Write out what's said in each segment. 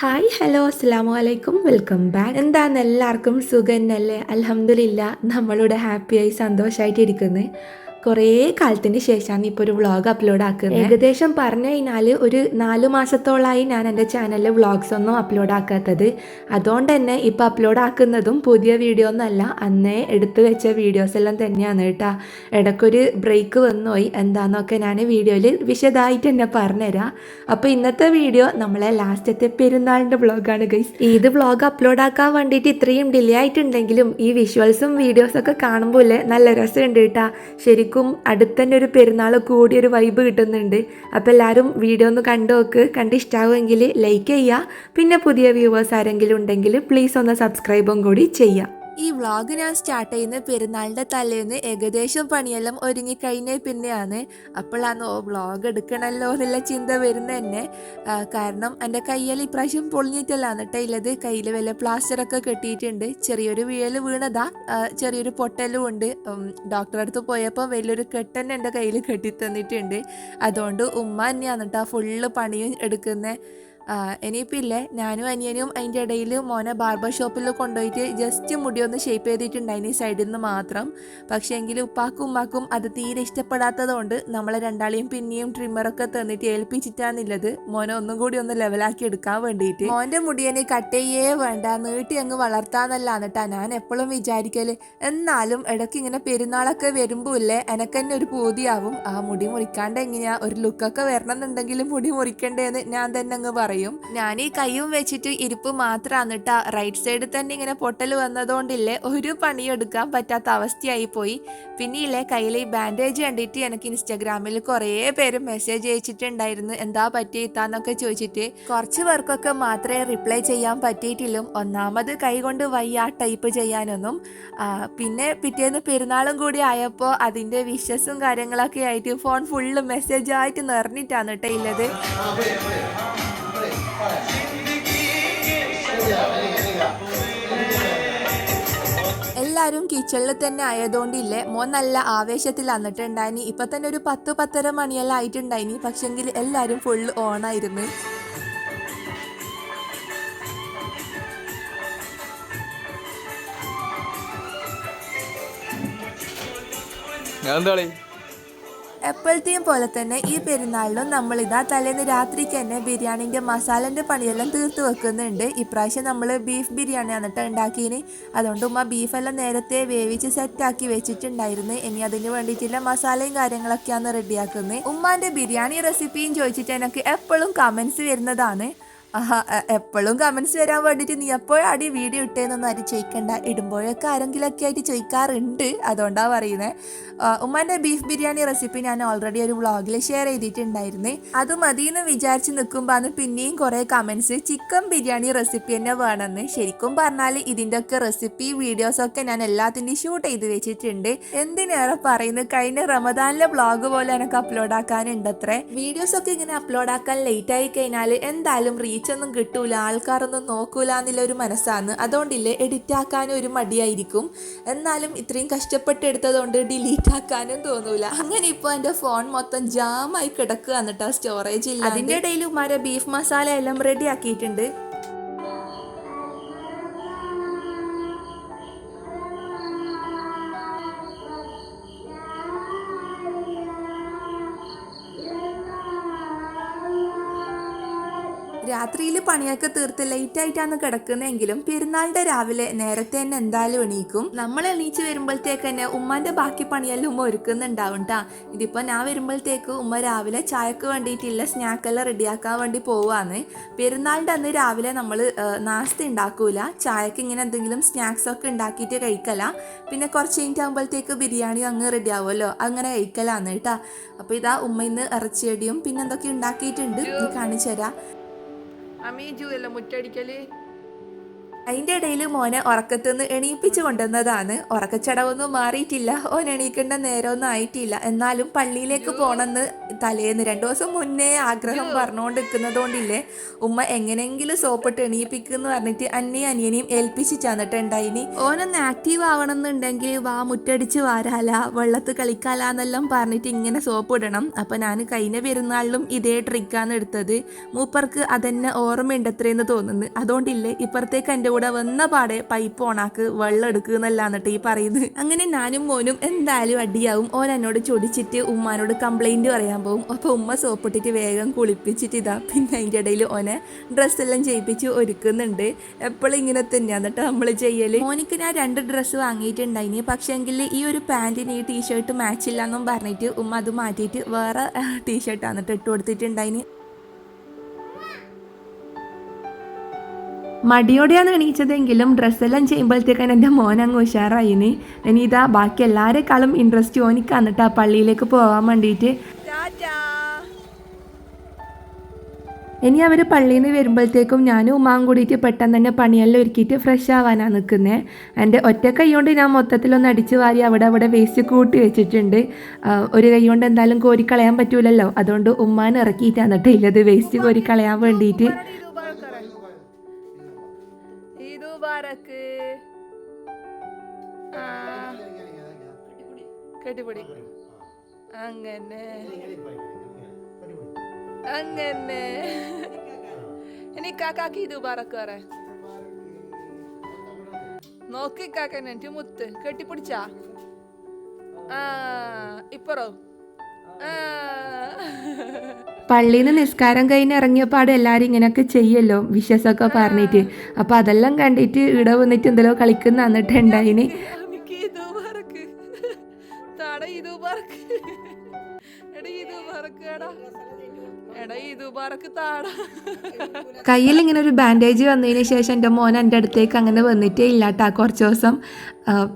Hi hello അസ്സാമു അലൈക്കും welcome back എന്താണ് എല്ലാവർക്കും സുഖം തന്നെ അല്ലേ അലഹമില്ല നമ്മളിവിടെ ഹാപ്പിയായി സന്തോഷമായിട്ട് ഇരിക്കുന്നത് കുറേ കാലത്തിന് ശേഷമാണ് ഇപ്പൊ ഒരു വ്ളോഗ് അപ്ലോഡ് ആക്കുന്നത് ഏകദേശം പറഞ്ഞു കഴിഞ്ഞാൽ ഒരു നാലു മാസത്തോളമായി ഞാൻ എന്റെ ചാനലിൽ വ്ളോഗ്സ് ഒന്നും അപ്ലോഡ് ആക്കാത്തത്. അതുകൊണ്ട് തന്നെ ഇപ്പോൾ അപ്ലോഡ് ആക്കുന്നതും പുതിയ വീഡിയോ ഒന്നല്ല അന്നേ എടുത്തു വെച്ച വീഡിയോസ് എല്ലാം തന്നെയാണ് കേട്ടോ. ഇടയ്ക്കൊരു ബ്രേക്ക് വന്നുപോയി എന്താണെന്നൊക്കെ ഞാൻ വീഡിയോയിൽ വിശദമായിട്ട് തന്നെ പറഞ്ഞുതരാം. അപ്പോൾ ഇന്നത്തെ വീഡിയോ നമ്മളെ ലാസ്റ്റത്തെ പെരുന്നാളിന്റെ വ്ളോഗാണ് ഗൈസ് ഇത് വ്ളോഗ് അപ്ലോഡ് ആക്കാൻ വേണ്ടിയിട്ട് ഇത്രയും ഡിലേ ആയിട്ടുണ്ടെങ്കിലും ഈ വിഷ്വൽസും വീഡിയോസൊക്കെ കാണുമ്പോൾ നല്ല രസമുണ്ട് കേട്ടോ. ശരിക്കും അടുത്തന്നെ ഒരു പെരുന്നാൾ കൂടി ഒരു വൈബ് കിട്ടുന്നുണ്ട്. അപ്പോൾ എല്ലാവരും വീഡിയോ ഒന്ന് കണ്ടു നോക്ക്. കണ്ട് ഇഷ്ടമാവുമെങ്കിൽ ലൈക്ക് ചെയ്യുക. പിന്നെ പുതിയ വ്യൂവേഴ്സ് ആരെങ്കിലും ഉണ്ടെങ്കിൽ പ്ലീസ് ഒന്ന് സബ്സ്ക്രൈബും കൂടി ചെയ്യുക. ഈ വ്ളോഗ് ഞാൻ സ്റ്റാർട്ട് ചെയ്യുന്ന പെരുന്നാളിന്റെ തലേന്ന് ഏകദേശം പണിയെല്ലാം ഒരുങ്ങിക്കഴിഞ്ഞ പിന്നെയാണ്. അപ്പോഴാണ് ഓ വ്ളോഗ് എടുക്കണമല്ലോ എന്നുള്ള ചിന്ത വരുന്നത് തന്നെ. കാരണം എന്റെ കയ്യിൽ ഇപ്രാവശ്യം പൊളിഞ്ഞിട്ടല്ല കേട്ടോ. ഇല്ലത് കയ്യിൽ വല്ല പ്ലാസ്റ്ററൊക്കെ കെട്ടിയിട്ടുണ്ട്. ചെറിയൊരു വീഴൽ വീണതാ. ചെറിയൊരു പൊട്ടലും ഉണ്ട്. ഡോക്ടറെ അടുത്ത് പോയപ്പോൾ വലിയൊരു കെട്ടന്നെ എന്റെ കയ്യിൽ കെട്ടി തന്നിട്ടുണ്ട് അതുകൊണ്ട് ഉമ്മ തന്നെയാണ് കേട്ടോ ഫുള്ള് പണിയും എടുക്കുന്നത്. ഇനിയിപ്പോൾ ഇല്ലേ? ഞാനും അനിയനും അതിന്റെ ഇടയിൽ മോനെ ബാർബർ ഷോപ്പിൽ കൊണ്ടുപോയിട്ട് ജസ്റ്റ് മുടി ഒന്ന് ഷേപ്പ് ചെയ്തിട്ടുണ്ടായിന് സൈഡിൽ നിന്ന് മാത്രം. പക്ഷേ എങ്കിൽ ഉപ്പാക്കും ഉമ്മാക്കും അത് തീരെ ഇഷ്ടപ്പെടാത്തതുകൊണ്ട് നമ്മളെ രണ്ടാളെയും പിന്നെയും ട്രിമ്മറൊക്കെ തന്നിട്ട് ഏൽപ്പിച്ചിട്ടാന്നുള്ളത് മോനെ ഒന്നും കൂടി ഒന്ന് ലെവലാക്കി എടുക്കാൻ വേണ്ടിയിട്ട് മോന്റെ മുടിയനെ കട്ട് ചെയ്യേ വേണ്ട നീട്ടി അങ്ങ് വളർത്താന്നല്ല ഞാൻ എപ്പോഴും വിചാരിക്കൽ. എന്നാലും ഇടയ്ക്ക് ഇങ്ങനെ പെരുന്നാളൊക്കെ വരുമ്പോൾ ഇല്ലേ എനക്ക് തന്നെ ഒരു പൂതിയാവും. ആ മുടി മുറിക്കാണ്ട് എങ്ങനെയാ ഒരു ലുക്കൊക്കെ വരണം എന്നുണ്ടെങ്കിലും മുടി മുറിക്കണ്ടേന്ന് ഞാൻ തന്നെ അങ്ങ് പറയും. ഞാൻ ഈ കൈയും വെച്ചിട്ട് ഇരിപ്പ് മാത്രമാണ് കേട്ടോ റൈറ്റ് സൈഡിൽ തന്നെ ഇങ്ങനെ പൊട്ടൽ വന്നതുകൊണ്ടില്ലേ ഒരു പണിയും എടുക്കാൻ പറ്റാത്ത അവസ്ഥയായി പോയി. പിന്നെ ഇല്ലേ കയ്യിൽ ഈ ബാൻഡേജ് കണ്ടിട്ട് എനിക്ക് ഇൻസ്റ്റാഗ്രാമിൽ കുറേ പേര് മെസ്സേജ് അയച്ചിട്ടുണ്ടായിരുന്നു. എന്താ പറ്റിയിത്താന്നൊക്കെ ചോദിച്ചിട്ട്. കുറച്ച് പേർക്കൊക്കെ മാത്രമേ റിപ്ലൈ ചെയ്യാൻ പറ്റിയിട്ടില്ലും. ഒന്നാമത് കൈ കൊണ്ട് വയ്യ ടൈപ്പ് ചെയ്യാനൊന്നും. പിന്നെ പിറ്റേന്ന് പെരുന്നാളും കൂടി ആയപ്പോൾ അതിന്റെ വിഷസും കാര്യങ്ങളൊക്കെ ആയിട്ട് ഫോൺ ഫുള്ള് മെസ്സേജായിട്ട് നിറഞ്ഞിട്ടാണ് കേട്ടോ ഉള്ളത് എല്ലാവരും കിച്ചണിൽ തന്നെ ആയതുകൊണ്ടില്ലേ? മോൻ നല്ല ആവേശത്തിൽ അന്നിട്ടുണ്ടായിനി ഇപ്പൊ തന്നെ ഒരു പത്ത് പത്തര മണിയെല്ലാം ആയിട്ടുണ്ടായിനി. പക്ഷെങ്കിൽ എല്ലാവരും ഫുള്ള് ഓണായിരുന്നു ഞാൻ എന്താളി എപ്പോഴത്തെയും പോലെ തന്നെ ഈ പെരുന്നാളിലും നമ്മൾ ഇതാ തലേന്ന് രാത്രിക്ക് തന്നെ ബിരിയാണിന്റെ മസാലന്റെ പണിയെല്ലാം തീർത്ത് വെക്കുന്നുണ്ട്. ഇപ്രാവശ്യം നമ്മൾ ബീഫ് ബിരിയാണി എന്നിട്ട് ഉണ്ടാക്കിയിന് അതുകൊണ്ട് ഉമ്മ ബീഫെല്ലാം നേരത്തെ വേവിച്ച് സെറ്റാക്കി വെച്ചിട്ടുണ്ടായിരുന്നു. ഇനി അതിന് വേണ്ടിയിട്ടുള്ള മസാലയും കാര്യങ്ങളൊക്കെയാണ് റെഡിയാക്കുന്നത് ഉമ്മാന്റെ ബിരിയാണി റെസിപ്പിയും ചോദിച്ചിട്ട് എനിക്ക് എപ്പോഴും കമൻസ് വരുന്നതാണ്. എപ്പോഴും കമൻസ് വരാൻ വേണ്ടിയിട്ട് നീ എപ്പോഴാടി വീഡിയോ ഇട്ടേന്നൊന്നും ആരും ചോദിക്കണ്ട ഇടുമ്പോഴൊക്കെ ആരെങ്കിലുമൊക്കെ ആയിട്ട് ചോദിക്കാറുണ്ട് അതുകൊണ്ടാണ് പറയുന്നത് ഉമ്മാന്റെ ബീഫ് ബിരിയാണി റെസിപ്പി ഞാൻ ഓൾറെഡി ഒരു വ്ളോഗിൽ ഷെയർ ചെയ്തിട്ടുണ്ടായിരുന്നു. അത് മതി എന്ന് വിചാരിച്ച് നിൽക്കുമ്പോഴാണ് പിന്നെയും കുറേ കമൻസ് ചിക്കൻ ബിരിയാണി റെസിപ്പി തന്നെ വേണമെന്ന് ശരിക്കും പറഞ്ഞാൽ ഇതിന്റെ ഒക്കെ റെസിപ്പി വീഡിയോസൊക്കെ ഞാൻ എല്ലാത്തിന്റെയും ഷൂട്ട് ചെയ്ത് വെച്ചിട്ടുണ്ട്. എന്തിനേറെ പറയുന്നത് കഴിഞ്ഞ റമദാനിലെ വ്ളോഗ് പോലെ എനിക്ക് അപ്ലോഡ് ആക്കാനുണ്ടത്രേ. വീഡിയോസ് ഒക്കെ ഇങ്ങനെ അപ്ലോഡ് ആക്കാൻ ലേറ്റ് ആയി കഴിഞ്ഞാൽ എന്തായാലും ഒന്നും കിട്ടൂല ആൾക്കാരൊന്നും നോക്കൂല എന്നുള്ള ഒരു മനസ്സാണ് അതുകൊണ്ടില്ലേ എഡിറ്റ് ആക്കാനും ഒരു മടിയായിരിക്കും. എന്നാലും ഇത്രയും കഷ്ടപ്പെട്ട് എടുത്തതുകൊണ്ട് ഡിലീറ്റ് ആക്കാനും തോന്നൂല. അങ്ങനെ ഇപ്പോൾ എന്റെ ഫോൺ മൊത്തം ജാമായി കിടക്കുക എന്നിട്ടാ സ്റ്റോറേജ് ഇല്ല അതിന്റെ ഇടയിൽ ഉമാരെ ബീഫ് മസാല എല്ലാം റെഡി ആക്കിയിട്ടുണ്ട്. രാത്രിയിൽ പണിയൊക്കെ തീർത്ത് ലേറ്റ് ആയിട്ടാണ് കിടക്കുന്നതെങ്കിലും പെരുന്നാളിന്റെ രാവിലെ നേരത്തെ തന്നെ എന്തായാലും എണീക്കും. നമ്മൾ എണീച്ച് വരുമ്പോഴത്തേക്ക് തന്നെ ഉമ്മാന്റെ ബാക്കി പണിയെല്ലാം ഉമ്മ ഒരുക്കുന്നുണ്ടാവും കേട്ടാ ഞാൻ വരുമ്പോഴത്തേക്ക് ഉമ്മ രാവിലെ ചായക്ക് വേണ്ടിയിട്ടില്ല സ്നാക്കെല്ലാം റെഡിയാക്കാൻ വേണ്ടി പോവാന്ന്. പെരുന്നാളിന്റെ അന്ന് രാവിലെ നമ്മൾ നാസ്ത ഉണ്ടാക്കൂല. ചായക്ക് ഇങ്ങനെ എന്തെങ്കിലും സ്നാക്സ് ഒക്കെ ഉണ്ടാക്കിയിട്ട് കഴിക്കല. പിന്നെ കുറച്ച് കഴിഞ്ഞിട്ട് ആകുമ്പോഴത്തേക്ക് ബിരിയാണി അങ്ങ് റെഡി ആവുമല്ലോ അങ്ങനെ കഴിക്കലാന്ന് കേട്ടാ അപ്പോൾ ഇതാ ഉമ്മ ഇന്ന് ഇറച്ചിയടിയും പിന്നെ എന്തൊക്കെ ഉണ്ടാക്കിയിട്ടുണ്ട്. കാണിച്ചു തരാം. അമ്മീ ജൂ മുറ്റടിക്കൽ? അതിന്റെ ഇടയിൽ മോനെ ഉറക്കത്തുനിന്ന് എണീപ്പിച്ചു കൊണ്ടുവന്നതാണ്. ഉറക്കച്ചടവൊന്നും മാറിയിട്ടില്ല. ഓൻ എണീക്കേണ്ട നേരമൊന്നും ആയിട്ടില്ല. എന്നാലും പള്ളിയിലേക്ക് പോകണമെന്ന് തലേന്ന് രണ്ടു ദിവസം മുന്നേ ആഗ്രഹം പറഞ്ഞുകൊണ്ട് നിൽക്കുന്നതുകൊണ്ടില്ലേ ഉമ്മ എങ്ങനെയെങ്കിലും സോപ്പിട്ട് എണീപ്പിക്കുന്നു പറഞ്ഞിട്ട് അന്നയും അനിയനെയും ഏൽപ്പിച്ചിട്ടാന്നിട്ടുണ്ടായിനി ഓനൊന്ന് ആക്റ്റീവ് ആവണമെന്നുണ്ടെങ്കിൽ വാ മുറ്റടിച്ച് വാരാല വെള്ളത്ത് കളിക്കാലെന്നെല്ലാം പറഞ്ഞിട്ട് ഇങ്ങനെ സോപ്പ് ഇടണം അപ്പം ഞാൻ കഴിഞ്ഞ പെരുന്നാളിലും ഇതേ ട്രിക്കാണ് എടുത്തത്. മൂപ്പർക്ക് അതന്നെ ഓർമ്മയുണ്ടത്രയെന്ന് തോന്നുന്നു. അതുകൊണ്ടില്ലേ ഇപ്പുറത്തേക്ക് എന്റെ കൂടെ വന്ന പാടെ പൈപ്പ് ഓണാക്ക് വെള്ളം എടുക്കുക എന്നിട്ട് ഈ പറയുന്നത്. അങ്ങനെ ഞാനും മോനും എന്തായാലും അടിയാവും. ഓൻ എന്നോട് ചൊടിച്ചിട്ട് ഉമ്മാനോട് കംപ്ലൈന്റ് പറയാൻ പോകും അപ്പോൾ ഉമ്മ സോപ്പിട്ടിട്ട് വേഗം കുളിപ്പിച്ചിട്ട് ഇതാ. പിന്നെ അതിന്റെ ഇടയിൽ ഓനെ ഡ്രസ്സെല്ലാം ചെയ്യിപ്പിച്ച് ഒരുക്കുന്നുണ്ട്. എപ്പോഴും ഇങ്ങനെ തന്നെയാണ് എന്നിട്ട് നമ്മൾ ചെയ്യൽ മോനിക്ക് ഞാൻ രണ്ട് ഡ്രസ്സ് വാങ്ങിയിട്ടുണ്ടായിനി. പക്ഷേങ്കിൽ ഈ ഒരു പാന്റിന് ഈ ടീഷർട്ട് മാച്ച് ഇല്ല എന്നും പറഞ്ഞിട്ട് ഉമ്മ അത് മാറ്റിയിട്ട് വേറെ ടീഷർട്ട് ആന്നിട്ട് ഇട്ട് കൊടുത്തിട്ടുണ്ടായിന്. മടിയോടെയാണ് എണീച്ചതെങ്കിലും ഡ്രസ്സെല്ലാം ചെയ്യുമ്പോഴത്തേക്കാണ് എന്റെ മോൻ അങ്ങ് ഉഷാറായിന് ഇനിതാ ബാക്കി എല്ലാവരെക്കാളും ഇൻട്രസ്റ്റ് ഓനിക്കാന്നിട്ട് ആ പള്ളിയിലേക്ക് പോകാൻ വേണ്ടിയിട്ട് ഇനി അവർ പള്ളിയിൽ നിന്ന് വരുമ്പോഴത്തേക്കും ഞാനും ഉമ്മാവും കൂടിയിട്ട് പെട്ടെന്ന് തന്നെ പണിയെല്ലാം ഒരുക്കിയിട്ട് ഫ്രഷ് ആവാനാണ് നിൽക്കുന്നത് എന്റെ ഒറ്റ കൈ കൊണ്ട് ഞാൻ മൊത്തത്തിലൊന്ന് അടിച്ചു വാരി അവിടെ അവിടെ വേസ്റ്റ് കൂട്ടി വെച്ചിട്ടുണ്ട്. ഒരു കൈ കൊണ്ട് എന്തായാലും കോരിക്കളയാൻ കളയാൻ പറ്റൂലല്ലോ. അതുകൊണ്ട് ഉമ്മാൻ ഇറക്കിയിട്ടാണ് കേട്ടോ ഇല്ലത് വേസ്റ്റ് കോരിക്കളയാൻ കളയാൻ വേണ്ടിയിട്ട് മുബാറക്ക് ആ. കെട്ടിപ്പൊടി. അങ്ങനെ. അങ്ങനെ. ഇനി കാക്കാക്ക് ഇത് മുബാറക്ക് പറ നോക്കി കാക്കനെ മുത്ത്. കെട്ടിപ്പിടിച്ചാ? ആ ഇപ്പറോ? ആ. പള്ളിയിൽ നിന്ന് നിസ്കാരം കഴിഞ്ഞ് ഇറങ്ങിയപ്പാട് എല്ലാവരും ഇങ്ങനെയൊക്കെ ചെയ്യല്ലോ വിശ്വസമൊക്കെ പറഞ്ഞിട്ട്. അപ്പോൾ അതെല്ലാം കണ്ടിട്ട് ഇവിടെ വന്നിട്ട് എന്തെല്ലോ കളിക്കുന്ന എന്നിട്ടുണ്ടായിന് ഇത് പറക്ക്. കയ്യിൽ ഇങ്ങനെ ഒരു ബാൻഡേജ് വന്നതിന് ശേഷം എന്റെ മോൻ എന്റെ അടുത്തേക്ക് അങ്ങനെ വന്നിട്ടേ ഇല്ല കേട്ടോ കുറച്ച് ദിവസം.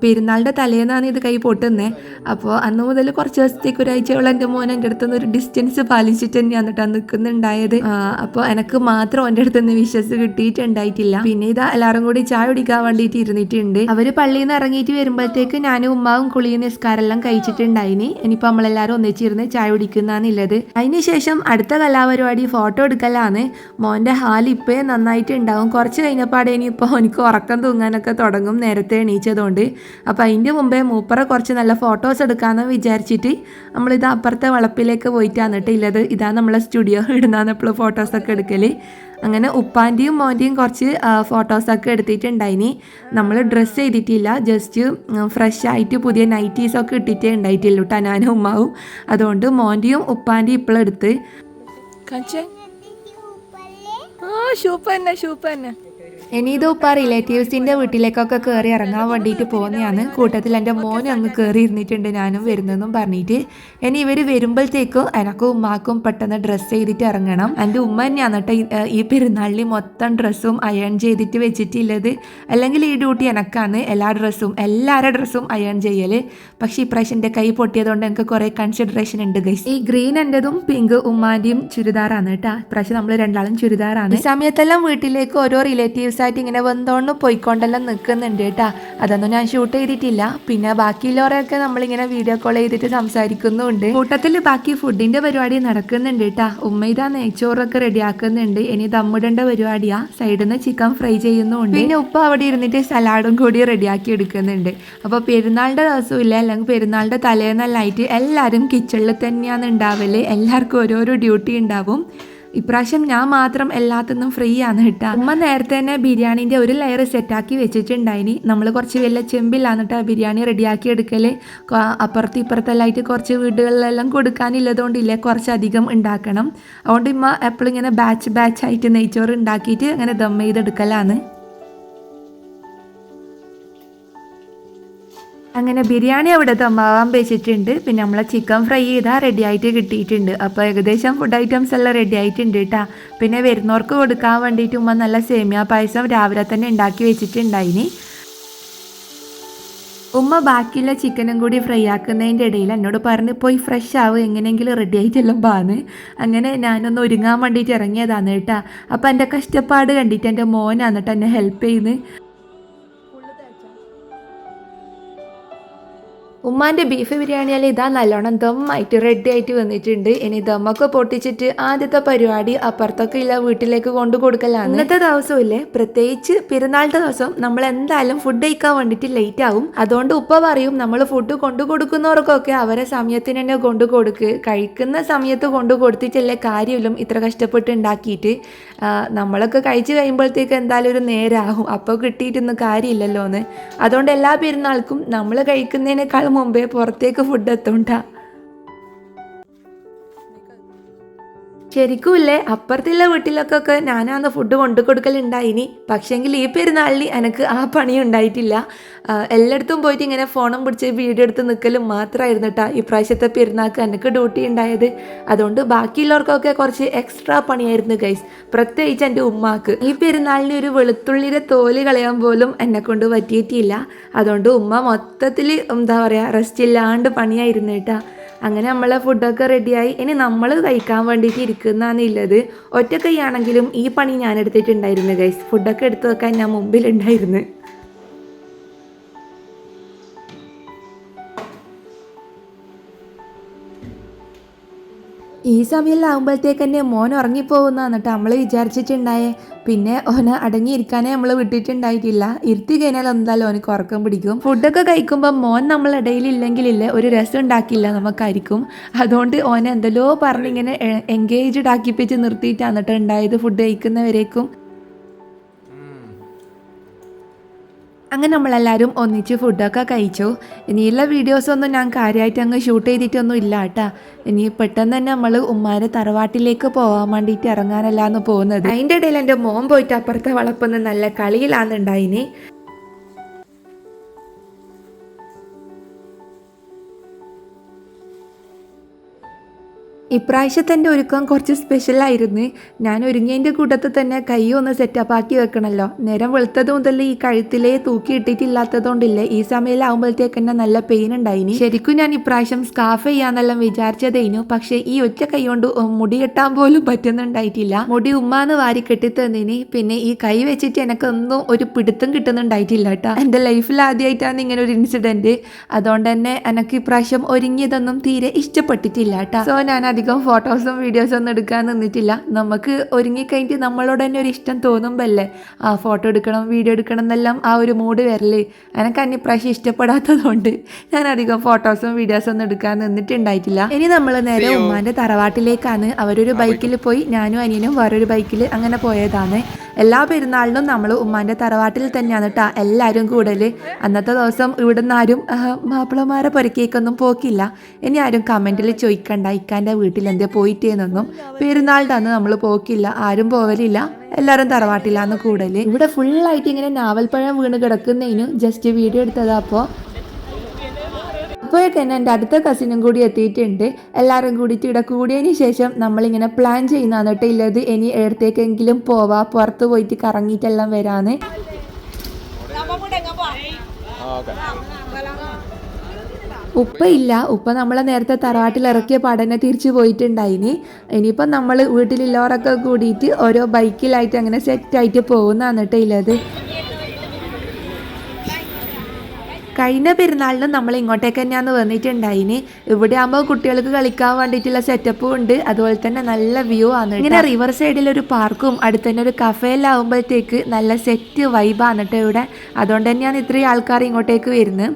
പെരുന്നാളുടെ തലേന്നാണ് ഇത് കൈ പൊട്ടുന്നത് അപ്പോൾ അന്ന് മുതൽ കുറച്ച് ദിവസത്തേക്ക് ഒരാഴ്ചയോളം എന്റെ മോൻ എന്റെ അടുത്ത് നിന്ന് ഒരു ഡിസ്റ്റൻസ് പാലിച്ചിട്ട് തന്നെയാണ് കേട്ടോ നിൽക്കുന്നുണ്ടായത്. അപ്പോൾ എനിക്ക് മാത്രം എന്റെ അടുത്ത് നിന്ന് വിശ്വസ് കിട്ടിയിട്ടുണ്ടായിട്ടില്ല. പിന്നെ ഇത് എല്ലാവരും കൂടി ചായ കുടിക്കാൻ വേണ്ടിയിട്ട് ഇരുന്നിട്ടുണ്ട്. അവർ പള്ളിയിൽ നിന്ന് ഇറങ്ങിയിട്ട് വരുമ്പോഴത്തേക്ക് ഞാനും ഉമ്മാവും കുളിയും നിസ്കാരെല്ലാം കഴിച്ചിട്ടുണ്ടായിനി. ഇനിയിപ്പോൾ നമ്മളെല്ലാവരും ഒന്നിച്ചിരുന്ന് ചായ കുടിക്കുന്നതാണ് ഉള്ളത് അതിനുശേഷം അടുത്ത കലാപരിപാടി ഫോട്ടോ എടുക്കലാണ്. മോന്റെ ഹാൽ ഇപ്പേ നന്നായിട്ട് ഉണ്ടാവും കുറച്ച് കഴിഞ്ഞപ്പാടെ ഇനിയിപ്പോൾ എനിക്ക് ഉറക്കം തൂങ്ങാനൊക്കെ തുടങ്ങും നേരത്തെ എണീച്ചതുകൊണ്ട്. അപ്പോൾ അതിന്റെ മുമ്പേ മൂപ്പറ കുറച്ച് നല്ല ഫോട്ടോസ് എടുക്കാമെന്ന് വിചാരിച്ചിട്ട് നമ്മളിത് അപ്പുറത്തെ വളപ്പിലേക്ക് പോയിട്ടാണ് ഉള്ളത് ഇതാ നമ്മളെ സ്റ്റുഡിയോ ഇടുന്നതാണ് എപ്പോഴും ഫോട്ടോസൊക്കെ എടുക്കൽ അങ്ങനെ ഉപ്പാന്റെയും മോന്റെയും കുറച്ച് ഫോട്ടോസൊക്കെ എടുത്തിട്ടുണ്ടായിനി. നമ്മൾ ഡ്രസ്സ് ചെയ്തിട്ടില്ല ജസ്റ്റ് ഫ്രഷ് ആയിട്ട് പുതിയ നൈറ്റീസൊക്കെ ഇട്ടിട്ടേ ഉണ്ടായിട്ടില്ല കേട്ടോ ഞാനും ഉമ്മാവും. അതുകൊണ്ട് മോന്റെയും ഉപ്പാന്റെയും ഇപ്പോഴെടുത്ത് കഞ്ചേ ആ ഷൂപ്പ് തന്നെ ഷൂപ്പ് തന്നെ. ഇനി ഉപ്പാ റിലേറ്റീവ്സിന്റെ വീട്ടിലേക്കൊക്കെ കയറി ഇറങ്ങാൻ വേണ്ടിയിട്ട് പോകുന്നതാണ് കൂട്ടത്തിൽ എന്റെ മോൻ അങ്ങ് കയറി ഇരുന്നിട്ടുണ്ട്. ഞാനും വരുന്നതെന്നും പറഞ്ഞിട്ട് ഇനി ഇവർ വരുമ്പോഴത്തേക്കും എനക്കും ഉമ്മാക്കും പെട്ടെന്ന് ഡ്രസ്സ് ചെയ്തിട്ട് ഇറങ്ങണം. എന്റെ ഉമ്മ തന്നെയാണ് കേട്ടോ ഈ- പെരുന്നാളിൽ മൊത്തം ഡ്രസ്സും അയൺ ചെയ്തിട്ട് വെച്ചിട്ടുള്ളത്. അല്ലെങ്കിൽ ഈ ഡ്യൂട്ടി എനക്കാണ് എല്ലാ ഡ്രസ്സും എല്ലാവരുടെ ഡ്രസ്സും അയൺ ചെയ്യൽ പക്ഷേ ഇപ്രാവശ്യം എന്റെ കൈ പൊട്ടിയതുകൊണ്ട് എനിക്ക് കുറേ കൺസിഡറേഷൻ ഉണ്ട് ഗൈസ് ഈ ഗ്രീൻ എന്റെതും പിങ്ക് ഉമ്മാന്റെയും ചുരിദാറാണ് കേട്ടോ. ഇപ്രാവശ്യം നമ്മൾ രണ്ടാളും ചുരിദാറാണ്. ഈ സമയത്തെല്ലാം വീട്ടിലേക്ക് ഓരോ റിലേറ്റീവ്സ് ആയിട്ട് ഇങ്ങനെ വന്നോണ്ട് പോയിക്കൊണ്ടെല്ലാം നിൽക്കുന്നുണ്ട് കേട്ടോ. അതൊന്നും ഞാൻ ഷൂട്ട് ചെയ്തിട്ടില്ല. പിന്നെ ബാക്കിയുള്ളവരെയൊക്കെ നമ്മളിങ്ങനെ വീഡിയോ കോൾ ചെയ്തിട്ട് സംസാരിക്കുന്നുണ്ട് കൂട്ടത്തിൽ ബാക്കി ഫുഡിന്റെ പരിപാടി നടക്കുന്നുണ്ട് കേട്ടോ. ഉമ്മ ഇതാ നെയ്ച്ചോറൊക്കെ റെഡിയാക്കുന്നുണ്ട്. ഇനി ദമ്മിടേണ്ട പരിപാടിയാ. സൈഡിൽ നിന്ന് ചിക്കൻ ഫ്രൈ ചെയ്യുന്നുണ്ട് പിന്നെ ഉപ്പ അവിടെ ഇരുന്നിട്ട് സലാഡും കൂടി റെഡിയാക്കി എടുക്കുന്നുണ്ട്. അപ്പോൾ പെരുന്നാളിന്റെ ദിവസവും ഇല്ല അല്ലെങ്കിൽ പെരുന്നാളിന്റെ തലേന്നല്ലായിട്ട് എല്ലാവരും കിച്ചണിൽ തന്നെയാണ് ഉണ്ടാവൽ. എല്ലാവർക്കും ഓരോരോ ഡ്യൂട്ടി ഉണ്ടാവും. ഇപ്രാവശ്യം ഞാൻ മാത്രം എല്ലാത്തിനും ഫ്രീ ആണ് കേട്ടോ അമ്മ നേരത്തെ തന്നെ ബിരിയാണീന്റെ ഒരു ലെയർ സെറ്റാക്കി വെച്ചിട്ടുണ്ടായിനി. നമ്മൾ കുറച്ച് വലിയ ചെമ്പിലാണ് കേട്ടോ ബിരിയാണി റെഡിയാക്കി എടുക്കൽ അപ്പുറത്ത് ഇപ്പുറത്തെല്ലായിട്ട് കുറച്ച് വീടുകളിലെല്ലാം കൊടുക്കാനില്ലതുകൊണ്ടില്ലേ കുറച്ചധികം ഉണ്ടാക്കണം. അതുകൊണ്ട് ഇമ്മ എപ്പോഴും ഇങ്ങനെ ബാച്ച് ബാച്ച് ആയിട്ട് നെയ്ച്ചോറ് ഉണ്ടാക്കിയിട്ട് അങ്ങനെ ദം ചെയ്തെടുക്കലാണ്. അങ്ങനെ ബിരിയാണി അവിടെ തമ്മാവാൻ വെച്ചിട്ടുണ്ട്. പിന്നെ നമ്മളെ ചിക്കൻ ഫ്രൈ ചെയ്താൽ റെഡി ആയിട്ട് കിട്ടിയിട്ടുണ്ട്. അപ്പോൾ ഏകദേശം ഫുഡ് ഐറ്റംസ് എല്ലാം റെഡി ആയിട്ടുണ്ട് കേട്ടോ പിന്നെ വരുന്നവർക്ക് കൊടുക്കാൻ വേണ്ടിയിട്ട് ഉമ്മ നല്ല സേമിയ പായസം രാവിലെ തന്നെ ഉണ്ടാക്കി വെച്ചിട്ടുണ്ടായിനി. ഉമ്മ ബാക്കിയുള്ള ചിക്കനും കൂടി ഫ്രൈ ആക്കുന്നതിന്റെ ഇടയിൽ എന്നോട് പറഞ്ഞ് പോയി ഫ്രഷ് ആവും എങ്ങനെയെങ്കിലും റെഡി ആയിട്ടെല്ലാം പാന്ന് അങ്ങനെ ഞാനൊന്ന് ഒരുങ്ങാൻ വേണ്ടിയിട്ട് ഇറങ്ങിയതാണ് കേട്ടോ അപ്പോൾ എന്റെ കഷ്ടപ്പാട് കണ്ടിട്ട് എന്റെ മോനാണ് കേട്ടോ എന്നെ ഹെൽപ്പ് ചെയ്യുന്നത് ഉമ്മാന്റെ ബീഫ് ബിരിയാണിയാൽ ഇതാ നല്ലോണം ദമ്മായിട്ട് റെഡി ആയിട്ട് വന്നിട്ടുണ്ട്. ഇനി ദമ്മൊക്കെ പൊട്ടിച്ചിട്ട് ആദ്യത്തെ പരിപാടി അപ്പുറത്തൊക്കെ ഇല്ല വീട്ടിലേക്ക് കൊണ്ടു കൊടുക്കലാണ്. ഇന്നത്തെ ദിവസം ഇല്ലേ പ്രത്യേകിച്ച് പെരുന്നാളിന്റെ ദിവസം നമ്മൾ എന്തായാലും ഫുഡ് കഴിക്കാൻ വേണ്ടിയിട്ട് ലേറ്റ് ആവും. അതുകൊണ്ട് ഉപ്പ പറയും നമ്മൾ ഫുഡ് കൊണ്ടു കൊടുക്കുന്നവർക്കൊക്കെ അവരെ സമയത്തിന് തന്നെ കൊണ്ടു കൊടുക്ക്. കഴിക്കുന്ന സമയത്ത് കൊണ്ടു കൊടുത്തിട്ടല്ലേ കാര്യമില്ലും ഇത്ര കഷ്ടപ്പെട്ട് ഉണ്ടാക്കിയിട്ട്. നമ്മളൊക്കെ കഴിച്ച് കഴിയുമ്പോഴത്തേക്ക് എന്തായാലും ഒരു നേരാകും അപ്പോൾ കിട്ടിയിട്ടൊന്നും കാര്യമില്ലല്ലോ എന്ന് അതുകൊണ്ട് എല്ലാ പെരുന്നാൾക്കും നമ്മൾ കഴിക്കുന്നതിനേക്കാൾ മുമ്പേ പുറത്തേക്ക് ഫുഡ് എത്തുണ്ടാ ശരിക്കും ഇല്ലേ അപ്പുറത്തുള്ള വീട്ടിലൊക്കെ ഞാനാന്ന് ഫുഡ് കൊണ്ടു കൊടുക്കലുണ്ടായിനി പക്ഷേങ്കിൽ ഈ പെരുന്നാളിന് എനിക്ക് ആ പണി ഉണ്ടായിട്ടില്ല എല്ലായിടത്തും പോയിട്ട് ഇങ്ങനെ ഫോണും പിടിച്ച് വീഡിയോ എടുത്ത് നിൽക്കലും മാത്രമായിരുന്നു കേട്ടോ ഈ പ്രാവശ്യത്തെ പെരുന്നാൾക്ക് എനിക്ക് ഡ്യൂട്ടി ഉണ്ടായത്. അതുകൊണ്ട് ബാക്കിയുള്ളവർക്കൊക്കെ കുറച്ച് എക്സ്ട്രാ പണിയായിരുന്നു ഗൈസ് പ്രത്യേകിച്ച് എന്റെ ഉമ്മാക്ക്. ഈ പെരുന്നാളിന് ഒരു വെളുത്തുള്ളിയുടെ തോൽ കളയാൻ പോലും എന്നെ കൊണ്ട് പറ്റിയിട്ടില്ല. അതുകൊണ്ട് ഉമ്മ മൊത്തത്തിൽ എന്താ പറയുക റെസ്റ്റ് ഇല്ലാണ്ട് പണിയായിരുന്നു കേട്ടോ അങ്ങനെ നമ്മളെ ഫുഡൊക്കെ റെഡിയായി ഇനി നമ്മൾ കഴിക്കാൻ വേണ്ടിയിട്ട് ഇരിക്കുന്നതാണുള്ളത്. ഒറ്റ കൈയാണെങ്കിലും ഈ പണി ഞാൻ എടുത്തിട്ടുണ്ടായിരുന്നു ഗൈസ് ഫുഡൊക്കെ എടുത്തു വെക്കാൻ ഞാൻ മുമ്പിലുണ്ടായിരുന്നു. ഈ സമയമെല്ലാകുമ്പോഴത്തേക്ക് തന്നെ മോൻ ഉറങ്ങിപ്പോകുന്ന എന്നിട്ട് നമ്മൾ വിചാരിച്ചിട്ടുണ്ടായേ. പിന്നെ ഓന് അടങ്ങിയിരിക്കാനേ നമ്മൾ വിട്ടിട്ടുണ്ടായിട്ടില്ല. ഇരുത്തി കഴിഞ്ഞാൽ എന്തായാലും ഓനക്ക് ഉറക്കം പിടിക്കും. ഫുഡൊക്കെ കഴിക്കുമ്പോൾ മോൻ നമ്മളെ ഇടയിൽ ഇല്ലെങ്കിലില്ലേ ഒരു രസം ഉണ്ടാക്കില്ല നമുക്കായിരിക്കും. അതുകൊണ്ട് ഓനെ എന്തെല്ലോ പറഞ്ഞിങ്ങനെ എൻഗേജ്ഡ് ആക്കിപ്പിച്ച് നിർത്തിയിട്ടാണ് എന്നിട്ട് ഉണ്ടായത് ഫുഡ് കഴിക്കുന്നവരേക്കും. അങ്ങനെ നമ്മളെല്ലാവരും ഒന്നിച്ച് ഫുഡൊക്കെ കഴിച്ചു. ഇനിയുള്ള വീഡിയോസൊന്നും ഞാൻ കാര്യമായിട്ട് അങ്ങ് ഷൂട്ട് ചെയ്തിട്ടൊന്നും ഇല്ല കേട്ടാ. ഇനി പെട്ടെന്ന് തന്നെ നമ്മൾ ഉമ്മാരെ തറവാട്ടിലേക്ക് പോകാൻ വേണ്ടിയിട്ട് ഇറങ്ങാനല്ലാന്ന് പോകുന്നത്. അതിന്റെ ഇടയിൽ എന്റെ മോൻ പോയിട്ട് അപ്പുറത്തെ വളപ്പൊന്ന് നല്ല കളിയിലാന്നുണ്ടായിനി ഇപ്രാവശ്യത്തെ എന്റെ ഒരുക്കം കുറച്ച് സ്പെഷ്യലായിരുന്നു ഞാൻ ഒരുങ്ങിയതിന്റെ കൂട്ടത്തിൽ തന്നെ കൈ ഒന്ന് സെറ്റപ്പ് ആക്കി വെക്കണമല്ലോ നേരം വെളുത്തത് മുതൽ ഈ കഴുത്തിലെ തൂക്കി ഇട്ടിട്ടില്ലാത്തതുകൊണ്ടില്ലേ ഈ സമയമാകുമ്പോഴത്തേക്ക് തന്നെ നല്ല പെയിൻ ഉണ്ടായിനി. ശരിക്കും ഞാൻ ഇപ്രാവശ്യം സ്കാഫ് ചെയ്യാന്നെല്ലാം വിചാരിച്ചതേനു. പക്ഷേ ഈ ഒറ്റ കൈ കൊണ്ട് മുടി കെട്ടാൻ പോലും പറ്റുന്നുണ്ടായിട്ടില്ല. മുടി ഉമ്മാന്ന് വാരി കെട്ടി തന്നിനി. പിന്നെ ഈ കൈ വെച്ചിട്ട് എനിക്കൊന്നും ഒരു പിടുത്തം കിട്ടുന്നുണ്ടായിട്ടില്ല കേട്ടോ. എന്റെ ലൈഫിൽ ആദ്യമായിട്ടാണ് ഇങ്ങനെ ഒരു ഇൻസിഡന്റ് അതുകൊണ്ട് തന്നെ എനിക്ക് ഇപ്രാവശ്യം ഒരുങ്ങിയതൊന്നും തീരെ ഇഷ്ടപ്പെട്ടിട്ടില്ല കേട്ടോ. സോ ഞാൻ അധികം ഫോട്ടോസും വീഡിയോസും ഒന്നും എടുക്കാൻ നിന്നിട്ടില്ല. നമുക്ക് ഒരുങ്ങിക്കഴിഞ്ഞിട്ട് നമ്മളോട് തന്നെ ഒരു ഇഷ്ടം തോന്നുമ്പല്ലേ? ആ ഫോട്ടോ എടുക്കണം വീഡിയോ എടുക്കണം എന്നെല്ലാം ആ ഒരു മൂഡ് വരൽ. എനിക്ക് അന്യപ്രാവശ്യം ഇഷ്ടപ്പെടാത്തതുകൊണ്ട് ഞാൻ അധികം ഫോട്ടോസും വീഡിയോസും ഒന്നും എടുക്കാൻ നിന്നിട്ടുണ്ടായിട്ടില്ല. ഇനി നമ്മൾ നേരെ ഉമ്മാന്റെ തറവാട്ടിലേക്കാണ്. അവരൊരു ബൈക്കിൽ പോയി ഞാനും അനിയനും വേറൊരു ബൈക്കിൽ അങ്ങനെ പോയതാണ്. എല്ലാ പെരുന്നാളിനും നമ്മൾ ഉമ്മാന്റെ തറവാട്ടിൽ തന്നെയാണ് കേട്ടോ എല്ലാവരും കൂടൽ അന്നത്തെ ദിവസം ഇവിടുന്ന് ആരും മാപ്പിളമാരെ പുരക്കേക്കൊന്നും പോക്കില്ല. ഇനി ആരും കമന്റിൽ ചോദിക്കണ്ട ഇക്കാന്റെ വീട്ടിൽ എന്തേ പോയിട്ടേന്നൊന്നും പെരുന്നാളുടെ അന്ന് നമ്മൾ പോക്കില്ല ആരും പോവലില്ല എല്ലാവരും തറവാട്ടിലാന്ന് കൂടൽ. ഇവിടെ ഫുള്ളായിട്ട് ഇങ്ങനെ നാവൽപ്പഴം വീണ് കിടക്കുന്നതിന് ജസ്റ്റ് വീഡിയോ എടുത്തതാ അപ്പോൾ അപ്പോഴൊക്കെ തന്നെ എന്റെ അടുത്ത കസിനും കൂടി എത്തിയിട്ടുണ്ട്. എല്ലാവരും കൂടിയിട്ട് ഇവിടെ കൂടിയതിന് ശേഷം നമ്മളിങ്ങനെ പ്ലാൻ ചെയ്യുന്നതാണ് കേട്ടോ. ഇല്ലത് ഇനി എടുത്തേക്കെങ്കിലും പോവാ പുറത്ത് പോയിട്ട് കറങ്ങിയിട്ടെല്ലാം വരാന്ന്. ആ ഓക്കെ. ഉപ്പ ഇല്ല ഉപ്പ നമ്മളെ നേരത്തെ തറവാട്ടിൽ ഇറക്കിയ പഠനം തിരിച്ചു പോയിട്ടുണ്ടായിനി. ഇനിയിപ്പം നമ്മൾ വീട്ടിലുള്ളവരൊക്കെ കൂടിയിട്ട് ഓരോ ബൈക്കിലായിട്ട് അങ്ങനെ സെറ്റായിട്ട് പോകുന്നതാണ് കേട്ടോ ഇല്ലത്. കഴിഞ്ഞ പെരുന്നാളിനും നമ്മൾ ഇങ്ങോട്ടേക്ക് തന്നെയാണ് വന്നിട്ടുണ്ടായിന്. ഇവിടെ ആകുമ്പോൾ കുട്ടികൾക്ക് കളിക്കാൻ വേണ്ടിയിട്ടുള്ള സെറ്റപ്പും ഉണ്ട്. അതുപോലെ തന്നെ നല്ല വ്യൂ ആണ് ഇങ്ങനെ റിവർ സൈഡിൽ ഒരു പാർക്കും അടുത്ത് തന്നെ ഒരു കഫേലാവുമ്പോഴത്തേക്ക് നല്ല സെറ്റ് വൈബാണ് കേട്ടോ ഇവിടെ. അതുകൊണ്ട് തന്നെയാണ് ഇത്രയും ആൾക്കാർ ഇങ്ങോട്ടേക്ക് വരുന്നത്.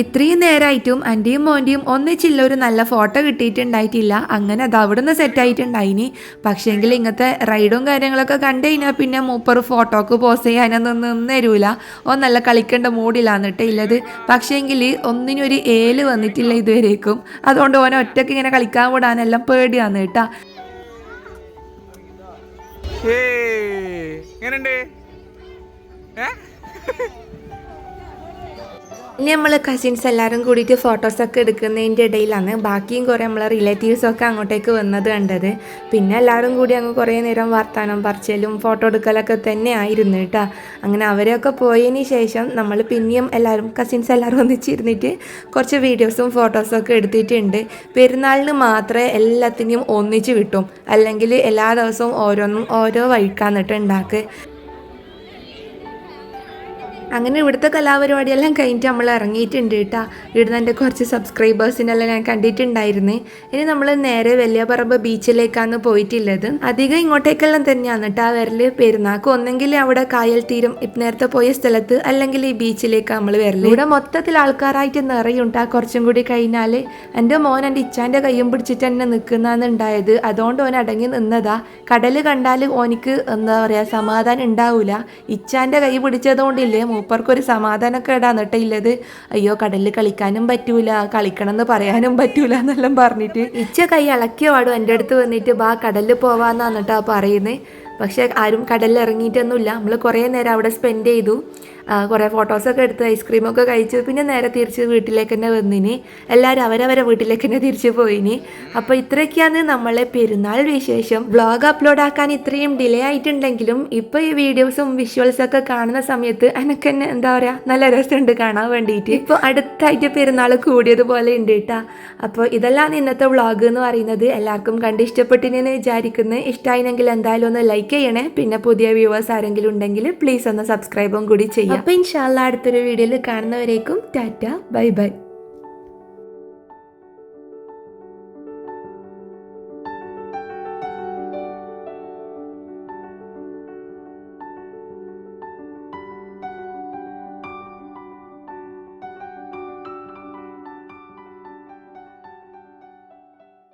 ഇത്രയും നേരമായിട്ടും അന്റെയും മോന്റെയും ഒന്നിച്ചില്ല ഒരു നല്ല ഫോട്ടോ കിട്ടിയിട്ടുണ്ടായിട്ടില്ല. അങ്ങനെ അത് അവിടുന്ന് സെറ്റായിട്ടുണ്ടായിനി പക്ഷേങ്കിൽ ഇങ്ങനത്തെ റൈഡും കാര്യങ്ങളൊക്കെ കണ്ടു കഴിഞ്ഞാൽ പിന്നെ മൂപ്പർ ഫോട്ടോക്ക് പോസ് ചെയ്യാനൊന്നും നിന്നരൂല. ഓ നല്ല കളിക്കേണ്ട മൂഡില്ല എന്നിട്ട് ഇല്ലത്. പക്ഷേങ്കിൽ ഒന്നിനൊരു ഏൽ വന്നിട്ടില്ല ഇതുവരേക്കും. അതുകൊണ്ട് ഓനെ ഒറ്റയ്ക്ക് ഇങ്ങനെ കളിക്കാൻ വിടാനെല്ലാം പേടിയാണ് കേട്ടാ എങ്ങനെയുണ്ട്? ഏ? ഇനി നമ്മൾ കസിൻസ് എല്ലാവരും കൂടിയിട്ട് ഫോട്ടോസൊക്കെ എടുക്കുന്നതിന്റെ ഇടയിലാണ്. ബാക്കിയും കുറേ നമ്മളെ റിലേറ്റീവ്സൊക്കെ അങ്ങോട്ടേക്ക് വന്നത് കണ്ടത്. പിന്നെ എല്ലാവരും കൂടി അങ്ങ് കുറേ നേരം വർത്തമാനം പറിച്ചലും ഫോട്ടോ എടുക്കലൊക്കെ തന്നെ ആയിരുന്നു കേട്ടോ. അങ്ങനെ അവരെയൊക്കെ പോയതിന് ശേഷം നമ്മൾ പിന്നെയും എല്ലാവരും കസിൻസ് എല്ലാവരും ഒന്നിച്ചിരുന്നിട്ട് കുറച്ച് വീഡിയോസും ഫോട്ടോസും ഒക്കെ എടുത്തിട്ടുണ്ട്. പെരുന്നാളിന് മാത്രമേ എല്ലാത്തിനെയും ഒന്നിച്ച് കിട്ടും അല്ലെങ്കിൽ എല്ലാ ദിവസവും ഓരോന്നും ഓരോ വഴിക്കാന്നിട്ട് ഉണ്ടാക്കുക അങ്ങനെ ഇവിടുത്തെ കലാപരിപാടിയെല്ലാം കഴിഞ്ഞിട്ട് നമ്മൾ ഇറങ്ങിയിട്ടുണ്ട് കേട്ടോ. ഇവിടുന്ന് എന്റെ കുറച്ച് സബ്സ്ക്രൈബേഴ്സിനെല്ലാം ഞാൻ കണ്ടിട്ടുണ്ടായിരുന്നു. ഇനി നമ്മൾ നേരെ വലിയപറമ്പ് ബീച്ചിലേക്കാണ് പോയിട്ടുള്ളത്. അധികം ഇങ്ങോട്ടേക്കെല്ലാം തന്നെയാണ് കേട്ടോ വരൽ. പെരുന്നാക്ക് ഒന്നെങ്കിൽ അവിടെ കായൽ തീരം നേരത്തെ പോയ സ്ഥലത്ത് അല്ലെങ്കിൽ ഈ ബീച്ചിലേക്ക് നമ്മൾ വരൽ. ഇവിടെ മൊത്തത്തിൽ ആൾക്കാരായിട്ട് നിറയുണ്ട് ആ കുറച്ചും കൂടി കഴിഞ്ഞാൽ എന്റെ മോൻ എന്റെ ഇച്ചാന്റെ കയ്യും പിടിച്ചിട്ട് തന്നെ നിൽക്കുന്നതാണ് ഉണ്ടായത്. അതുകൊണ്ട് ഓൻ അടങ്ങി നിന്നതാ. കടൽ കണ്ടാൽ ഓനിക്ക് എന്താ പറയുക സമാധാനം ഉണ്ടാവില്ല ഇച്ചാന്റെ കൈ പിടിച്ചതുകൊണ്ടില്ലേ മൂപ്പർക്കൊരു സമാധാനമൊക്കെ ഇടാൻ ഇല്ലത് അയ്യോ കടലിൽ കളിക്കാനും പറ്റൂല കളിക്കണം എന്ന് പറയാനും പറ്റൂല എന്നെല്ലാം പറഞ്ഞിട്ട്. ഇച്ച കൈ ഇളക്കിയ പാടും എന്റെ അടുത്ത് വന്നിട്ട് ബാ കടലിൽ പോവാന്നാണ് കേട്ടോ പറയുന്നത് പക്ഷെ ആരും കടലിൽ ഇറങ്ങിയിട്ടൊന്നുമില്ല. നമ്മൾ കുറേ നേരം അവിടെ സ്പെൻഡ് ചെയ്തു. കുറേ ഫോട്ടോസൊക്കെ എടുത്ത് ഐസ്ക്രീമൊക്കെ കഴിച്ചു പിന്നെ നേരെ തിരിച്ച് വീട്ടിലേക്ക് തന്നെ വന്നിനി. എല്ലാവരും അവരവരെ വീട്ടിലേക്ക് തന്നെ തിരിച്ചു പോയിനി. അപ്പോൾ ഇത്രയൊക്കെയാണ് നമ്മളെ പെരുന്നാൾ വിശേഷം. വ്ളോഗ് അപ്ലോഡ് ആക്കാൻ ഇത്രയും ഡിലേ ആയിട്ടുണ്ടെങ്കിലും ഇപ്പോൾ ഈ വീഡിയോസും വിഷ്വൽസൊക്കെ കാണുന്ന സമയത്ത് എനിക്ക് തന്നെ എന്താ പറയുക നല്ല രസമുണ്ട് കാണാൻ വേണ്ടിയിട്ട്. ഇപ്പോൾ അടുത്തായിട്ട് പെരുന്നാൾ കൂടിയതുപോലെ ഉണ്ട് കേട്ടോ അപ്പോൾ ഇതെല്ലാം ഇന്നത്തെ വ്ളോഗ് എന്ന് പറയുന്നത് എല്ലാവർക്കും കണ്ട് ഇഷ്ടപ്പെട്ടിനെന്ന് വിചാരിക്കുന്നു. ഇഷ്ടമായിനെങ്കിൽ എന്തായാലും ഒന്ന് ലൈക്ക് ചെയ്യണേ. പിന്നെ പുതിയ വ്യൂവേഴ്സ് ആരെങ്കിലും ഉണ്ടെങ്കിൽ പ്ലീസ് ഒന്ന് സബ്സ്ക്രൈബും കൂടി ചെയ്യാം. അപ്പോൾ ഇൻഷാല്ല അടുത്തൊരു വീഡിയോയിൽ കാണുന്നവരേക്കും ടാറ്റ ബൈ ബൈ.